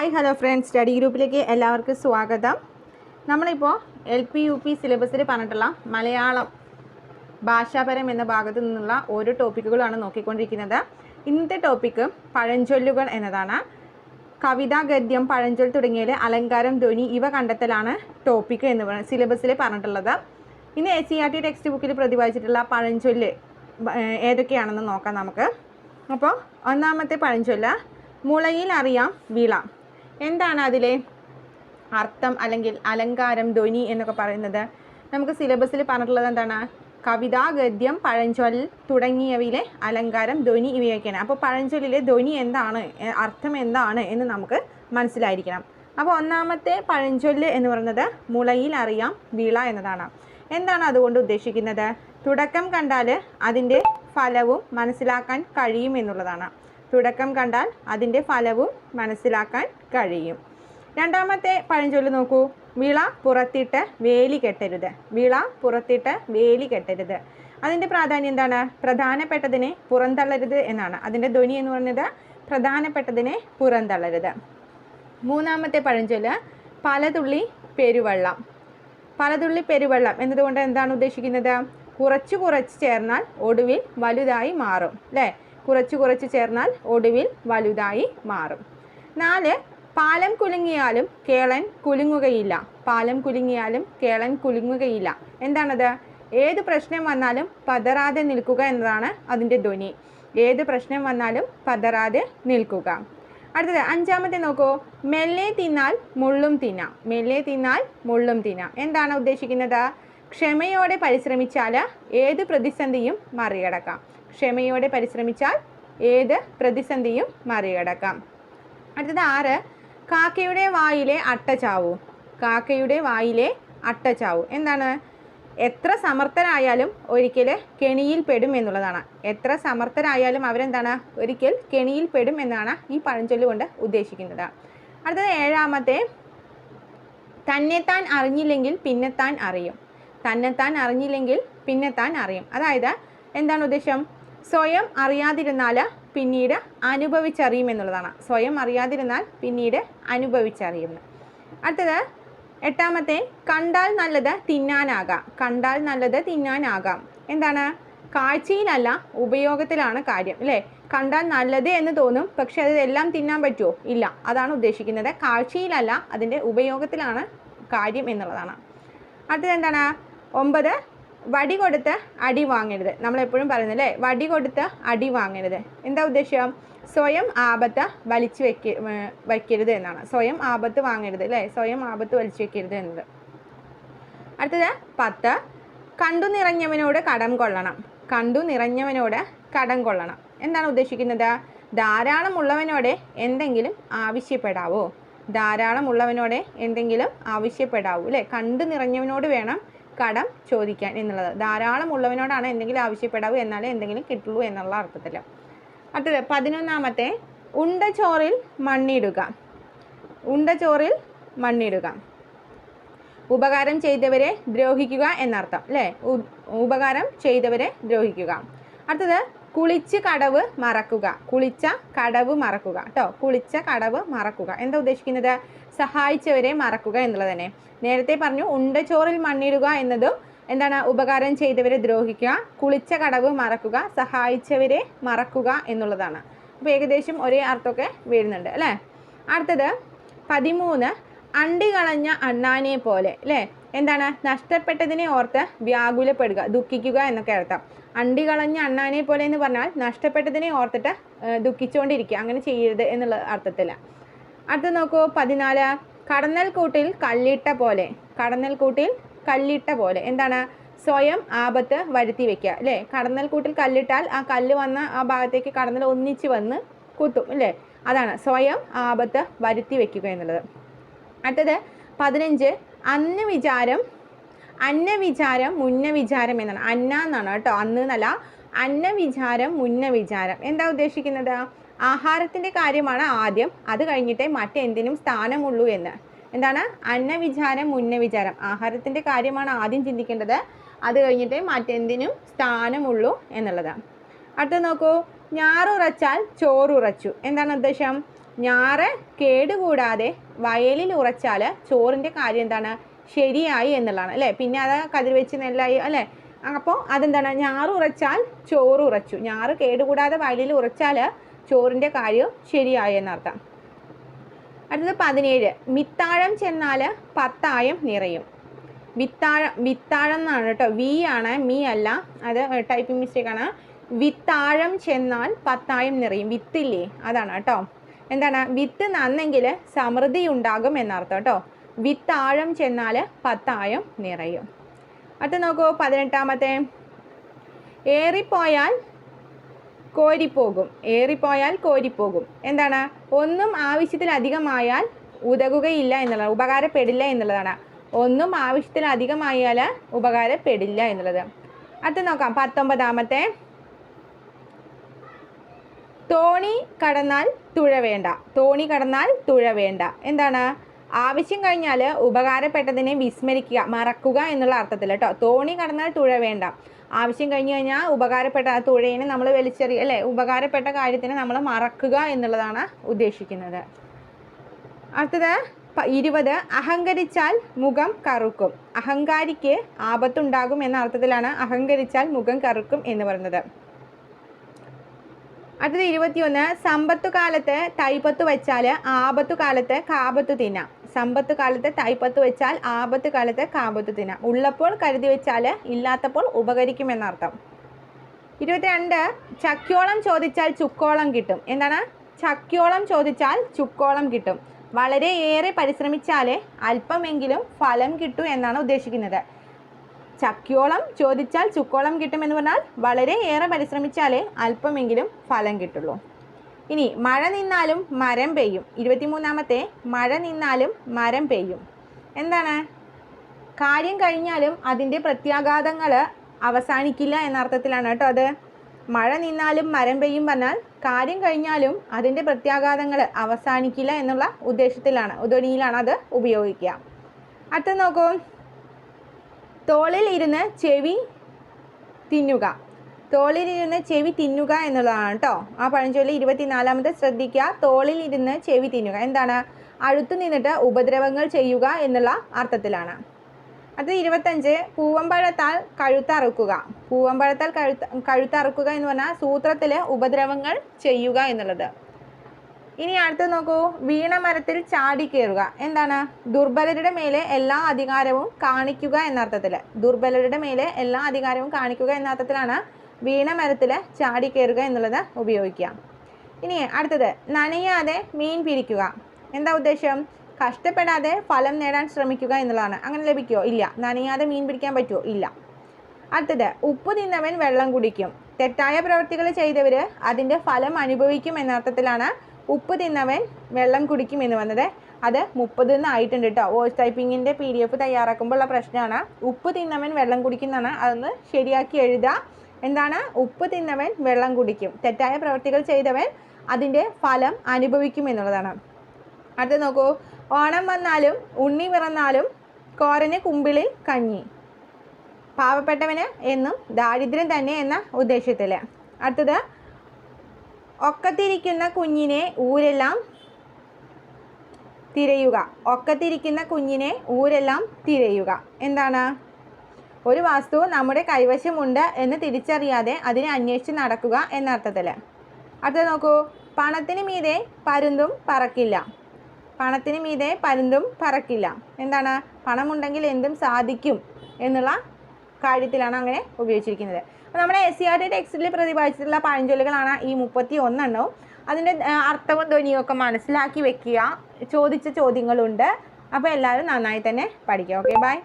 Hi hello friends study ഗ്രൂപ്പിലേക്ക് എല്ലാവർക്കും സ്വാഗതം. നമ്മളിപ്പോൾ എൽ പി യു പി സിലബസിൽ പറഞ്ഞിട്ടുള്ള മലയാളം ഭാഷാപരം എന്ന ഭാഗത്ത് നിന്നുള്ള ഓരോ ടോപ്പിക്കുകളാണ് നോക്കിക്കൊണ്ടിരിക്കുന്നത്. ഇന്നത്തെ ടോപ്പിക്ക് പഴഞ്ചൊല്ലുകൾ എന്നതാണ്. കവിത ഗദ്യം പഴഞ്ചൊൽ തുടങ്ങിയതിൽ അലങ്കാരം ധ്വനി ഇവ കണ്ടെത്തലാണ് ടോപ്പിക്ക് എന്ന് പറയുന്നത് സിലബസിൽ പറഞ്ഞിട്ടുള്ളത്. ഇന്ന് S C R T text ബുക്കിൽ പ്രതിപാദിച്ചിട്ടുള്ള പഴഞ്ചൊല്ല് ഏതൊക്കെയാണെന്ന് നോക്കാം നമുക്ക്. അപ്പോൾ ഒന്നാമത്തെ പഴഞ്ചൊല്ല് മുളയിൽ അറിയാം വിള. എന്താണ് അതിലെ അർത്ഥം അല്ലെങ്കിൽ അലങ്കാരം ധ്വനി എന്നൊക്കെ പറയുന്നത്? നമുക്ക് സിലബസിൽ പറഞ്ഞിട്ടുള്ളത് എന്താണ്? കവിത ഗദ്യം പഴഞ്ചൊൽ തുടങ്ങിയവയിലെ അലങ്കാരം ധ്വനി ഇവയൊക്കെയാണ്. അപ്പോൾ പഴഞ്ചൊല്ലിലെ ധ്വനി എന്താണ്? അർത്ഥം എന്താണ് എന്ന് നമുക്ക് മനസ്സിലായിരിക്കണം. അപ്പോൾ ഒന്നാമത്തെ പഴഞ്ചൊല്ല് എന്ന് പറയുന്നത് മുളയിൽ അറിയാം വിള എന്നതാണ്. എന്താണ് അതുകൊണ്ട് ഉദ്ദേശിക്കുന്നത്? തുടക്കം കണ്ടാൽ അതിന്റെ ഫലവും മനസ്സിലാക്കാൻ കഴിയും എന്നുള്ളതാണ്. തുടക്കം കണ്ടാൽ അതിന്റെ ഫലവും മനസ്സിലാക്കാൻ കഴിയും. രണ്ടാമത്തെ പഴഞ്ചൊല്ല് നോക്കൂ. വിള പുറത്തിട്ട് വേലി കെട്ടരുത്. വിള പുറത്തിട്ട് വേലി കെട്ടരുത്. അതിന്റെ പ്രാധാന്യം എന്താണ്? പ്രധാനപ്പെട്ടതിനെ പുറന്തള്ളരുത് എന്നാണ്. അതിന്റെ ധ്വനി എന്ന് പറയുന്നത് പ്രധാനപ്പെട്ടതിനെ പുറന്തള്ളരുത്. മൂന്നാമത്തെ പഴഞ്ചൊല്ല് പലതുള്ളി പെരുവെള്ളം. പലതുള്ളി പെരുവെള്ളം എന്നതുകൊണ്ട് എന്താണ് ഉദ്ദേശിക്കുന്നത്? കുറച്ച് കുറച്ച് ചേർന്നാൽ ഒടുവിൽ വലുതായി മാറും അല്ലേ? കുറച്ച് കുറച്ച് ചേർന്നാൽ ഒടുവിൽ വലുതായി മാറും. നാല് പാലം കുലുങ്ങിയാലും കേളൻ കുലുങ്ങുകയില്ല. പാലം കുലുങ്ങിയാലും കേളൻ കുലുങ്ങുകയില്ല. എന്താണത്? ഏത് പ്രശ്നം വന്നാലും പതറാതെ നിൽക്കുക എന്നതാണ് അതിന്റെ ധ്വനി. ഏത് പ്രശ്നം വന്നാലും പതറാതെ നിൽക്കുക. അടുത്തത് അഞ്ചാമത്തെ നോക്കൂ. മെല്ലെ തിന്നാൽ മുള്ളും തിന്നാം. മെല്ലെ തിന്നാൽ മുള്ളും തിന്നാം. എന്താണ് ഉദ്ദേശിക്കുന്നത്? ക്ഷമയോടെ പരിശ്രമിച്ചാൽ ഏത് പ്രതിസന്ധിയും മറികടക്കാം. ക്ഷമയോടെ പരിശ്രമിച്ചാൽ ഏത് പ്രതിസന്ധിയും മറികടക്കാം. അടുത്തത് ആറ്. കാക്കയുടെ വായിലെ അട്ടച്ചാവു. കാക്കയുടെ വായിലെ അട്ടച്ചാവു. എന്താണ്? എത്ര സമർത്ഥരായാലും ഒരിക്കൽ കെണിയിൽ പെടും എന്നുള്ളതാണ്. എത്ര സമർത്ഥരായാലും അവരെന്താണ്? ഒരിക്കൽ കെണിയിൽ പെടും എന്നാണ് ഈ പഴഞ്ചൊല്ല് കൊണ്ട് ഉദ്ദേശിക്കുന്നത്. അടുത്തത് ഏഴാമത്തെ. തന്നെത്താൻ അറിഞ്ഞില്ലെങ്കിൽ പിന്നെത്താൻ അറിയും. തന്നെത്താൻ അറിഞ്ഞില്ലെങ്കിൽ പിന്നെത്താൻ അറിയും. അതായത് എന്താണ് ഉദ്ദേശം? സ്വയം അറിയാതിരുന്നാൽ പിന്നീട് അനുഭവിച്ചറിയും എന്നുള്ളതാണ് സ്വയം അറിയാതിരുന്നാൽ പിന്നീട് അനുഭവിച്ചറിയും അടുത്തത് എട്ടാമത്തെ കണ്ടാൽ നല്ലത് തിന്നാനാകാം. കണ്ടാൽ നല്ലത് തിന്നാനാകാം. എന്താണ്? കാഴ്ചയിലല്ല ഉപയോഗത്തിലാണ് കാര്യം അല്ലേ? കണ്ടാൽ നല്ലത് എന്ന് തോന്നും പക്ഷെ അതെല്ലാം തിന്നാൻ പറ്റുമോ? ഇല്ല. അതാണ് ഉദ്ദേശിക്കുന്നത്. കാഴ്ചയിലല്ല അതിന്റെ ഉപയോഗത്തിലാണ് കാര്യം എന്നുള്ളതാണ്. അടുത്തത് എന്താണ്? ഒമ്പത് വടി കൊടുത്ത് അടി വാങ്ങരുത്. നമ്മളെപ്പോഴും പറയുന്നല്ലേ വടി കൊടുത്ത് അടി വാങ്ങരുത്. എന്താ ഉദ്ദേശം? സ്വയം ആപത്ത് വലിച്ചു വെക്ക വയ്ക്കരുത് എന്നാണ്. സ്വയം ആപത്ത് വാങ്ങരുത് അല്ലേ? സ്വയം ആപത്ത് വലിച്ചു വെക്കരുത് എന്നത്. അടുത്തത് പത്ത്. കണ്ടു നിറഞ്ഞവനോട് കടം കൊള്ളണം. കണ്ടു നിറഞ്ഞവനോട് കടം കൊള്ളണം. എന്താണ് ഉദ്ദേശിക്കുന്നത്? ധാരാളം എന്തെങ്കിലും ആവശ്യപ്പെടാവോ? ധാരാളം എന്തെങ്കിലും ആവശ്യപ്പെടാവൂ അല്ലേ? കണ്ടു നിറഞ്ഞവനോട് വേണം കടം ചോദിക്കാൻ എന്നുള്ളത്. ധാരാളം ഉള്ളവനോടാണ് എന്തെങ്കിലും ആവശ്യപ്പെടാവൂ എന്നാലേ എന്തെങ്കിലും കിട്ടുള്ളൂ എന്നുള്ള അർത്ഥത്തിൽ. അടുത്തത് പതിനൊന്നാമത്തെ ഉണ്ട ചോറിൽ മണ്ണിടുക. ഉണ്ട ചോറിൽ മണ്ണിടുക. ഉപകാരം ചെയ്തവരെ ദ്രോഹിക്കുക എന്നർത്ഥം അല്ലേ? ഉപകാരം ചെയ്തവരെ ദ്രോഹിക്കുക. അടുത്തത് കുളിച്ച് കടവ് മറക്കുക. കുളിച്ച കടവ് മറക്കുക. കേട്ടോ കുളിച്ച കടവ് മറക്കുക. എന്താ ഉദ്ദേശിക്കുന്നത്? സഹായിച്ചവരെ മറക്കുക എന്നുള്ളത് തന്നെ. നേരത്തെ പറഞ്ഞു ഉണ്ടച്ചോറിൽ മണ്ണിടുക എന്നതും എന്താണ്? ഉപകാരം ചെയ്തവരെ ദ്രോഹിക്കുക കുളിച്ച കടവ് മറക്കുക സഹായിച്ചവരെ മറക്കുക എന്നുള്ളതാണ്. അപ്പോൾ ഏകദേശം ഒരേ അർത്ഥമൊക്കെ വരുന്നുണ്ട് അല്ലേ? അടുത്തത് പതിമൂന്ന് അണ്ടി കളഞ്ഞ അണ്ണാനെ പോലെ അല്ലേ? എന്താണ്? നഷ്ടപ്പെട്ടതിനെ ഓർത്ത് വ്യാകുലപ്പെടുക ദുഃഖിക്കുക എന്നൊക്കെ അർത്ഥം. അണ്ടി കളഞ്ഞ അണ്ണാനെ പോലെ എന്ന് പറഞ്ഞാൽ നഷ്ടപ്പെട്ടതിനെ ഓർത്തിട്ട് ദുഃഖിച്ചുകൊണ്ടിരിക്കുക അങ്ങനെ ചെയ്യരുത് എന്നുള്ള അർത്ഥത്തിൽ അടുത്ത നോക്കൂ പതിനാല്. കടന്നൽ കൂട്ടിൽ കല്ലിട്ട പോലെ. കടന്നൽ കൂട്ടിൽ കല്ലിട്ട പോലെ. എന്താണ്? സ്വയം ആപത്ത് വരുത്തി വെക്കുക അല്ലേ? കടന്നൽ കൂട്ടിൽ കല്ലിട്ടാൽ ആ കല്ല് വന്ന ആ ഭാഗത്തേക്ക് കടന്നൽ ഒന്നിച്ച് വന്ന് കുത്തും അല്ലേ? അതാണ് സ്വയം ആപത്ത് വരുത്തി വെക്കുക എന്നുള്ളത്. അടുത്തത് പതിനഞ്ച്. അന്ന് വിചാരം അന്ന വിചാരം മുന്ന വിചാരം എന്നാണ്. അന്ന എന്നാണ് കേട്ടോ. അന്ന് എന്നല്ല അന്ന വിചാരം മുന്ന വിചാരം എന്താ ഉദ്ദേശിക്കുന്നത്? ആഹാരത്തിന്റെ കാര്യമാണ് ആദ്യം. അത് കഴിഞ്ഞിട്ടേ മറ്റെന്തിനും സ്ഥാനമുള്ളൂ എന്ന്. എന്താണ്? അന്നവിചാരം മുന്നവിചാരം. മുന്ന വിചാരം ആഹാരത്തിന്റെ കാര്യമാണ് ആദ്യം ചിന്തിക്കേണ്ടത്. അത് കഴിഞ്ഞിട്ടേ മറ്റെന്തിനും സ്ഥാനമുള്ളൂ എന്നുള്ളതാണ് അടുത്ത നോക്കൂ. ഞാറുറച്ചാൽ ചോറുറച്ചു. എന്താണ് ഉദ്ദേശം? ഞാറ് കേടുകൂടാതെ വയലിൽ ഉറച്ചാൽ ചോറിന്റെ കാര്യം എന്താണ്? ശരിയായി എന്നുള്ളതാണ്. അല്ലേ? പിന്നെ അത് കതിർ വെച്ച് നെല്ലായി അല്ലേ? അപ്പോൾ അതെന്താണ്? ഞാറ് ഉറച്ചാൽ ചോറ് ഉറച്ചു. ഞാറ് കേടുകൂടാതെ വയലിൽ ഉറച്ചാൽ ചോറിന്റെ കാര്യം ശരിയായി എന്നർത്ഥം. അടുത്തത് പതിനേഴ്. മിത്താഴം ചെന്നാൽ പത്തായം നിറയും. വിത്താഴം വിത്താഴം എന്നാണ് കേട്ടോ. വി ആണ് മീ അല്ല. അത് ടൈപ്പിംഗ് മിസ്റ്റേക്ക് ആണ്. വിത്താഴം ചെന്നാൽ പത്തായം നിറയും. വിത്തില്ലേ? അതാണ് കേട്ടോ. എന്താണ്? വിത്ത് നന്നെങ്കിൽ സമൃദ്ധി ഉണ്ടാകും എന്നർത്ഥം കേട്ടോ. വിത്താഴം ചെന്നാൽ പത്തായം നിറയും. അടുത്ത നോക്കൂ പതിനെട്ടാമത്തെ. ഏറിപ്പോയാൽ കോരിപ്പോകും. ഏറിപ്പോയാൽ കോരിപ്പോകും. എന്താണ്? ഒന്നും ആവശ്യത്തിലധികമായാൽ ഉതകുകയില്ല എന്നുള്ളത് ഉപകാരപ്പെടില്ല എന്നുള്ളതാണ്. ഒന്നും ആവശ്യത്തിലധികമായാൽ ഉപകാരപ്പെടില്ല എന്നുള്ളത്. അടുത്ത നോക്കാം പത്തൊമ്പതാമത്തെ. തോണി കടന്നാൽ തുഴ വേണ്ട തോണി കടന്നാൽ തുഴ വേണ്ട എന്താണ്? ആവശ്യം കഴിഞ്ഞാൽ ഉപകാരപ്പെട്ടതിനെ വിസ്മരിക്കുക മറക്കുക എന്നുള്ള അർത്ഥത്തിൽ കേട്ടോ തോണി കടന്നാൽ തുഴ വേണ്ട. ആവശ്യം കഴിഞ്ഞ് കഴിഞ്ഞാൽ ഉപകാരപ്പെട്ട ആ തുഴയിനെ നമ്മൾ വലിച്ചെറിയ അല്ലേ? ഉപകാരപ്പെട്ട കാര്യത്തിനെ നമ്മൾ മറക്കുക എന്നുള്ളതാണ് ഉദ്ദേശിക്കുന്നത്. അടുത്തത് ഇരുപത് അഹങ്കരിച്ചാൽ മുഖം കറുക്കും. അഹങ്കാരിക്ക് ആപത്തുണ്ടാകും എന്ന അർത്ഥത്തിലാണ് അഹങ്കരിച്ചാൽ മുഖം കറുക്കും എന്ന് പറയുന്നത്. അടുത്തത് ഇരുപത്തിയൊന്ന് സമ്പത്തു കാലത്ത് തൈപ്പത്ത് വെച്ചാൽ ആപത്തു കാലത്ത് കാപത്തു തിന്നാം. സമ്പത്ത് കാലത്ത് തൈപ്പത്ത് വെച്ചാൽ ആപത്ത് കാലത്ത് കാപത്ത് തിന ഉള്ളപ്പോൾ കരുതി വെച്ചാൽ ഇല്ലാത്തപ്പോൾ ഉപകരിക്കുമെന്നർത്ഥം. ഇരുപത്തിരണ്ട് ചക്കിയോളം ചോദിച്ചാൽ ചുക്കോളം കിട്ടും. എന്താണ്? ചക്കിയോളം ചോദിച്ചാൽ ചുക്കോളം കിട്ടും. വളരെ ഏറെ പരിശ്രമിച്ചാലേ അല്പമെങ്കിലും ഫലം കിട്ടൂ എന്നാണ് ഉദ്ദേശിക്കുന്നത്. ചക്കിയോളം ചോദിച്ചാൽ ചുക്കോളം കിട്ടുമെന്ന് പറഞ്ഞാൽ വളരെ ഏറെ പരിശ്രമിച്ചാലേ അല്പമെങ്കിലും ഫലം കിട്ടുള്ളൂ. ഇനി മഴ നിന്നാലും മരം പെയ്യും. ഇരുപത്തിമൂന്നാമത്തെ മഴ നിന്നാലും മരം പെയ്യും. എന്താണ്? കാര്യം കഴിഞ്ഞാലും അതിന്റെ പ്രത്യാഘാതങ്ങൾ അവസാനിക്കില്ല എന്നർത്ഥത്തിലാണ് കേട്ടോ അത്. മഴ നിന്നാലും മരം പെയ്യും പറഞ്ഞാൽ കാര്യം കഴിഞ്ഞാലും അതിന്റെ പ്രത്യാഘാതങ്ങൾ അവസാനിക്കില്ല എന്നുള്ള ഉദ്ദേശത്തിലാണ് ഉദണിയിലാണ് അത് ഉപയോഗിക്കുക. അടുത്ത നോക്കൂ. തോളിൽ ഇരുന്ന് ചെവി തിന്നുക. തോളിൽ ഇരുന്ന് ചെവി തിന്നുക എന്നുള്ളതാണ് കേട്ടോ ആ പഴഞ്ചൊല്ലി ഇരുപത്തിനാലാമത്തെ ശ്രദ്ധിക്കുക. തോളിൽ ഇരുന്ന് ചെവി തിന്നുക. എന്താണ്? അഴുത്തു നിന്നിട്ട് ഉപദ്രവങ്ങൾ ചെയ്യുക എന്നുള്ള അർത്ഥത്തിലാണ്. അത് ഇരുപത്തഞ്ച്. പൂവമ്പഴത്താൽ കഴുത്തറുക്കുക. പൂവമ്പഴത്താൽ കഴുത്ത് കഴുത്തറുക്കുക എന്ന് പറഞ്ഞാൽ സൂത്രത്തിൽ ഉപദ്രവങ്ങൾ ചെയ്യുക എന്നുള്ളത്. ഇനി അടുത്ത് നോക്കൂ. വീണമരത്തിൽ ചാടിക്കയറുക എന്താണ്? ദുർബലരുടെ മേലെ എല്ലാ അധികാരവും കാണിക്കുക എന്ന അർത്ഥത്തിൽ ദുർബലരുടെ മേലെ എല്ലാ അധികാരവും കാണിക്കുക എന്ന അർത്ഥത്തിലാണ് വീണമരത്തിൽ ചാടിക്കയറുക എന്നുള്ളത് ഉപയോഗിക്കുക. ഇനി അടുത്തത് നനയാതെ മീൻ പിടിക്കുക. എന്താ ഉദ്ദേശം? കഷ്ടപ്പെടാതെ ഫലം നേടാൻ ശ്രമിക്കുക എന്നുള്ളതാണ്. അങ്ങനെ ലഭിക്കുമോ ഇല്ല. നനയാതെ മീൻ പിടിക്കാൻ പറ്റുമോ ഇല്ല. അടുത്തത് ഉപ്പ് തിന്നവൻ വെള്ളം കുടിക്കും. തെറ്റായ പ്രവൃത്തികൾ ചെയ്തവർ അതിന്റെ ഫലം അനുഭവിക്കും എന്ന അർത്ഥത്തിലാണ് ഉപ്പ് തിന്നവൻ വെള്ളം കുടിക്കും എന്ന് വന്നത് അത് മുപ്പത് ആയിട്ടുണ്ട് കേട്ടോ വോയിസ് ടൈപ്പിങ്ങിന്റെ പി ഡി എഫ് തയ്യാറാക്കുമ്പോൾ ഉള്ള പ്രശ്നമാണ്. ഉപ്പ് തിന്നവൻ വെള്ളം കുടിക്കുന്നതാണ് അതൊന്ന് ശരിയാക്കി എഴുതുക. എന്താണ്? ഉപ്പ് തിന്നവൻ വെള്ളം കുടിക്കും. തെറ്റായ പ്രവൃത്തികൾ ചെയ്തവൻ അതിന്റെ ഫലം അനുഭവിക്കും എന്നുള്ളതാണ്. അടുത്ത നോക്കൂ. ഓണം വന്നാലും ഉണ്ണി പിറന്നാലും കോരന് കുമ്പിളിൽ കഞ്ഞി. പാവപ്പെട്ടവന് എന്നും ദാരിദ്ര്യം തന്നെ എന്ന ഉദ്ദേശത്തിൽ അടുത്തത് ഒക്കത്തിരിക്കുന്ന കുഞ്ഞിനെ ഊരെല്ലാം തിരയുക. ഒക്കത്തിരിക്കുന്ന കുഞ്ഞിനെ ഊരെല്ലാം തിരയുക. എന്താണ്? ഒരു വസ്തു നമ്മുടെ കൈവശമുണ്ട് എന്ന് തിരിച്ചറിയാതെ അതിനെ അന്വേഷിച്ച് നടക്കുക എന്നർത്ഥത്തിൽ. അടുത്ത നോക്കൂ. പണത്തിന് മീതെ പരുന്തും പറക്കില്ല. പണത്തിന് മീതെ പരുന്തും പറക്കില്ല. എന്താണ്? പണമുണ്ടെങ്കിൽ എന്തും സാധിക്കും എന്നുള്ള കാര്യത്തിലാണ് അങ്ങനെ ഉപയോഗിച്ചിരിക്കുന്നത്. അപ്പോൾ നമ്മുടെ എസ് സി ആർ ടി ടെക്സ്റ്റിൽ പ്രതിപാദിച്ചിട്ടുള്ള പഴഞ്ചൊല്ലുകളാണ് ഈ മുപ്പത്തി ഒന്നെണ്ണവും അതിന്റെ അർത്ഥവും ധ്വനിയും ഒക്കെ മനസ്സിലാക്കി വെക്കുക ചോദിച്ച ചോദ്യങ്ങളുണ്ട്. അപ്പോൾ എല്ലാവരും നന്നായി തന്നെ പഠിക്കുക. Okay bye